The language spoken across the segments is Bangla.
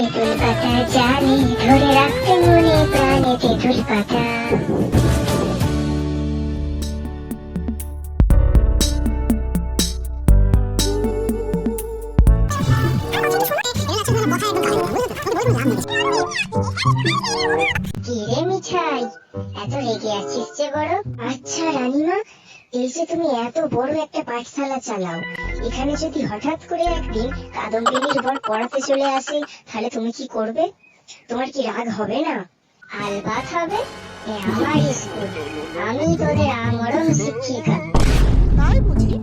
তেঁতুল পাতা জানি ধরে রাখতে মনে প্রাণে তেঁতুল পাতা কিরে মিঠাই? এত রেগে আছিস যে বড়? আচ্ছা রানীমা এই যে তুমি এত বড় একটা পাঠশালা চালাও এখানে যদি হঠাৎ করে একদিন কাদম্বিনীর বর পড়াতে চলে আসে তাহলে তুমি কি করবে? তোমার কি রাগ হবে না? আলবাত হবে? এ আমার স্কুল। আমি তোদের আমরণ শিক্ষিকা। তাই বুঝি?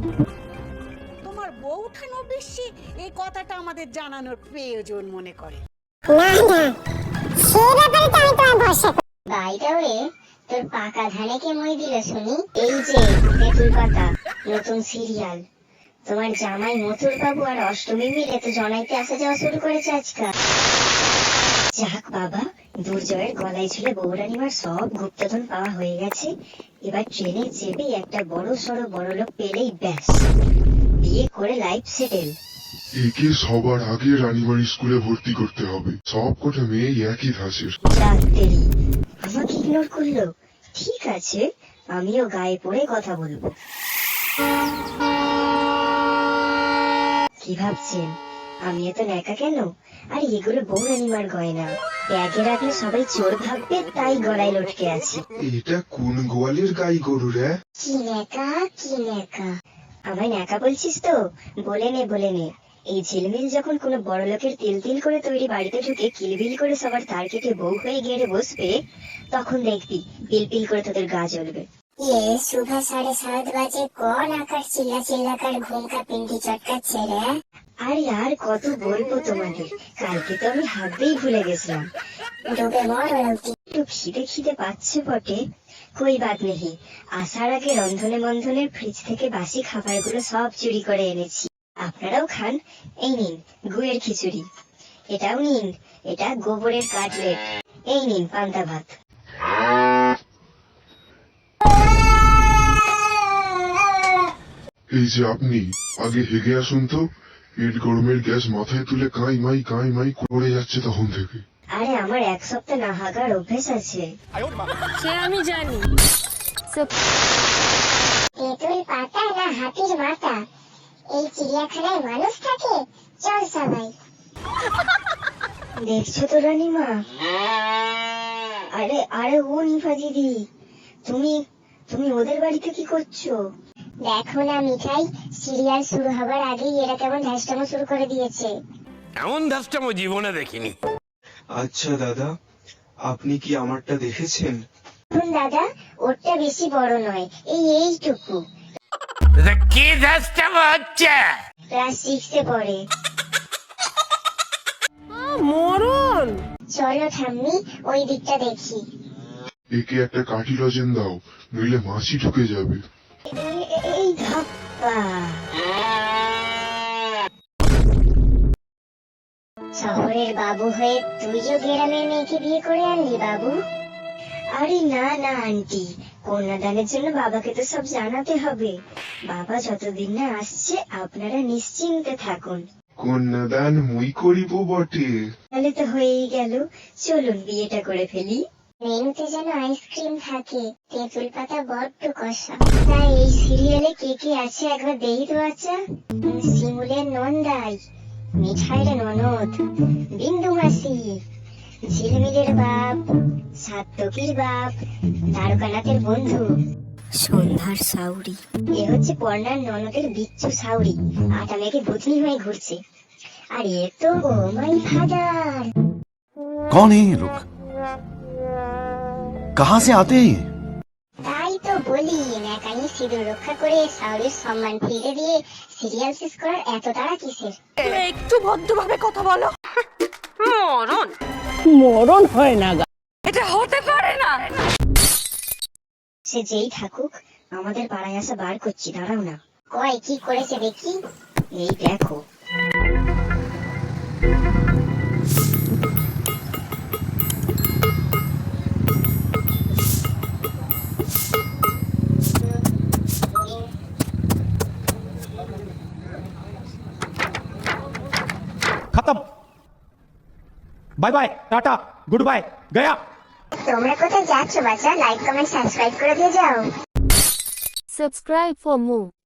তোমার বউঠানো বেশি এই কথাটা আমাদের জানানোর প্রয়োজন মনে করে। না না। সে ব্যাপারে তো আমি তোমায় ভরসা তোর পাকা ধানে কে মই দিল শুনি? এই যে তেঁতুল পাতা নতুন সিরিয়াল। তোমার জামাই মথুর বাবু আর অষ্টমী মিলে তো জনাইতে আসা যাওয়া শুরু করেছে আজকাল। যাক বাবা দুর্জয়ের গলায় ঝুলে বৌরানিমার সব গুপ্তধন পাওয়া হয়ে গেছে। এবার ট্রেনে চেপেই একটা বড় সড়ো বড় লোক পেলেই ব্যাস। বিয়ে করে লাইফ সেটেল একে সবার আগে রানীবাড়ি স্কুলে ভর্তি করতে হবে। সব কটা মেয়ে একই ধাঁচের। আমাকে ইগনোর করল? ঠিক আছে আমিও গায়ে পড়ে কথা বলব। কি ভাবছেন? আমি এত ন্যাকা কেন? আর এগুলো বউ রানিমার গয়না। ব্যাগে রাখলে সবাই চোর ভাববে তাই গলায় লটকে আছে। এটা কোন গোয়ালের গাই গরু রে? কি ন্যাকা কি ন্যাকা। আমায় ন্যাকা বলছিস তো? বলে নে বলে নে। এই ঝিলমিল যখন কোনো বড় লোকের তিল তিল করে তৈরি বাড়িতে ঢুকে কিলবিল করে সবার তার কেটে বউ হয়ে গেড়ে বসবে তখন দেখবি পিলপিল করে তোদের গা জ্বলবে। আরে আর কত বলব তোমাদের কালকে তো আমি হাতেই ভুলে গেছিলাম। ডুবে মর একটু খিদে খিদে পাচ্ছে বটে কই বাদ নেহি আসার আগে রন্ধনে বন্ধনের ফ্রিজ থেকে বাসি খাবারগুলো সব চুরি করে এনেছি। আপনারাও খান? এই নিন গুয়ের খিচুড়ি। এটাও নিন এটা গোবরের কাটলেট। এই নিন পান্তা ভাত। এই যে আপনি আগে হেগে আসুন তো। পেট গরমের গ্যাস মাথায় তুলে কাই মাই কাই মাই করে যাচ্ছে তখন থেকে। আরে আমার এক সপ্তাহ না হাগার অভ্যেস আছে। সে আমি জানি। তেঁতুল পাতা না হাতির মাথা? এই চিড়িয়াখানায় মানুষ থাকে? চল সবাই। দেখছ তো রানীমা? আরে আরে ও নিফা দিদি তুমি তুমি ওদের বাড়িতে কি করছ? দেখো না মিঠাই সিরিয়াল শুরু হবার আগেই এরা কেমন ধ্যাসটামো শুরু করে দিয়েছে। এমন ধাসটামো জীবনে দেখিনি। আচ্ছা দাদা আপনি কি আমারটা দেখেছেন? দাদা ওরটা বেশি বড় নয় এই এইটুকু। কি ধাসটামো হচ্ছে ক্লাস সিক্সে পড়ে। মরণ! চলো ঠাম্মি ওই দিকটা দেখি। একে একটা কাঠি লজেন দাও নইলে মাছি ঢুকে যাবে। এই ধাপ্পা। শহরের বাবু হয়ে তুইও গ্রামের মেয়েকে বিয়ে করে আনলি বাবু। আরে না না আন্টি কন্যাদানের জন্য বাবাকে তো সব জানাতে হবে। বাবা যতদিন না আসছে আপনারা নিশ্চিন্তে থাকুন। কন্যাদান মুই করিব বটে। তাহলে তো হয়েই গেল। চলুন বিয়েটা করে ফেলি। মেনুতে যেন আইসক্রিম থাকে তেঁতুল পাতা বড্ড কষা। তাই এই সিরিয়ালে কে কে আছে একবার দেই তো আচ্ছা? শিমুলের নন্দাই মিঠাইয়ের ননদ বিন্দু মাসি ঝিলমিলের বাপ সাত্তকির বাপ দ্বারকানাথের বন্ধু। সন্ধ্যার সাউরি এ হচ্ছে পর্ণার ননদের বিচ্ছু সাউরি আটা মেঘে ভুতনি হয়ে ঘুরছে আর এ তো ও মাই ফাদার कौन है ये लोग कहां से आते हैं ये তাই তো বলি ন্যাকানি সিঁদুর রক্ষা করে সাউরির সম্মান ফিরে দিয়ে সিরিয়াল শেষ করার এত তাড়া কিসের একটু ভদ্রভাবে কথা বলো মরণ মরণ হয় না গা সে যেই থাকুক আমাদের পাড়ায় আসা বার করছি দাঁড়াও না কয় কি করেছে দেখি এই দেখো खत्म bye bye ta-ta goodbye गया তোমরা কোথায় যাচ্ছ বাচ্চা লাইক কমেন্ট সাবস্ক্রাইব করে দিয়ে যাও সাবস্ক্রাইব ফর more.